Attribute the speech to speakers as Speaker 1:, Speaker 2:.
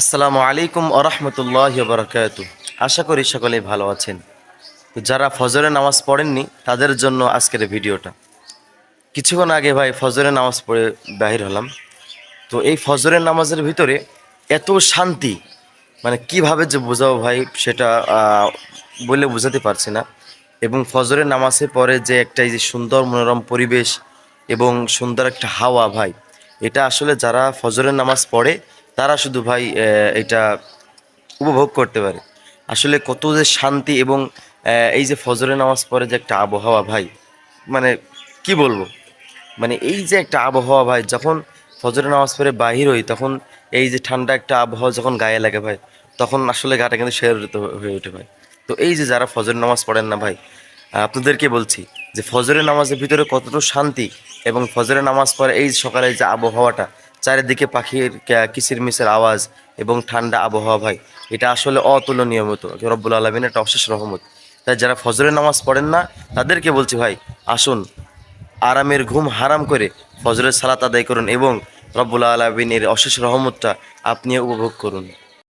Speaker 1: আসসালামু আলাইকুম আরহামতুল্লাহ বরকাত আশা করি সকলেই ভালো আছেন। তো যারা ফজরের নামাজ পড়েননি, তাদের জন্য আজকের ভিডিওটা। কিছুক্ষণ আগে ভাই ফজরের নামাজ পড়ে বাহির হলাম। তো এই ফজরের নামাজের ভিতরে এত শান্তি মানে কীভাবে যে বোঝাবো ভাই সেটা বলে বোঝাতে পারছি না। এবং ফজরের নামাজে পরে যে একটা এই যে সুন্দর মনোরম পরিবেশ এবং সুন্দর একটা হাওয়া ভাই, এটা আসলে যারা ফজরের নামাজ পড়ে তারা শুধু ভাই এটা উপভোগ করতে পারে। আসলে কত যে শান্তি এবং এই যে ফজরের নামাজ পড়ে যে একটা আবহাওয়া ভাই মানে কি বলব? মানে এই যে একটা আবহাওয়া ভাই, যখন ফজরের নামাজ পড়ে বাহির হই, তখন এই যে ঠান্ডা একটা আবহাওয়া যখন গায়ে লাগে ভাই, তখন আসলে গাটা কিন্তু শেয়ারিত হয়ে ওঠে ভাই। তো এই যে যারা ফজরের নামাজ পড়েন না ভাই আপনাদেরকে বলছি যে ফজরের নামাজের ভিতরে কতটুকু শান্তি এবং ফজরের নামাজ পড়ে এই সকালে যে আবহাওয়াটা চারিদিকে পাখির কিচিরমিচির আওয়াজ এবং ঠান্ডা আবহাওয়া, ভাই। এটা আসলে অতুলনীয় মতো। রব্বুল আলমিন একটা অশেষ রহমত। তাই যারা ফজরের নামাজ পড়েন না, তাদেরকে বলছি, ভাই, আসুন, আরামের ঘুম হারাম করে ফজরের সালাত আদায় করুন এবং রব্বুল আলমিনের অশেষ রহমতটা আপনিও উপভোগ করুন।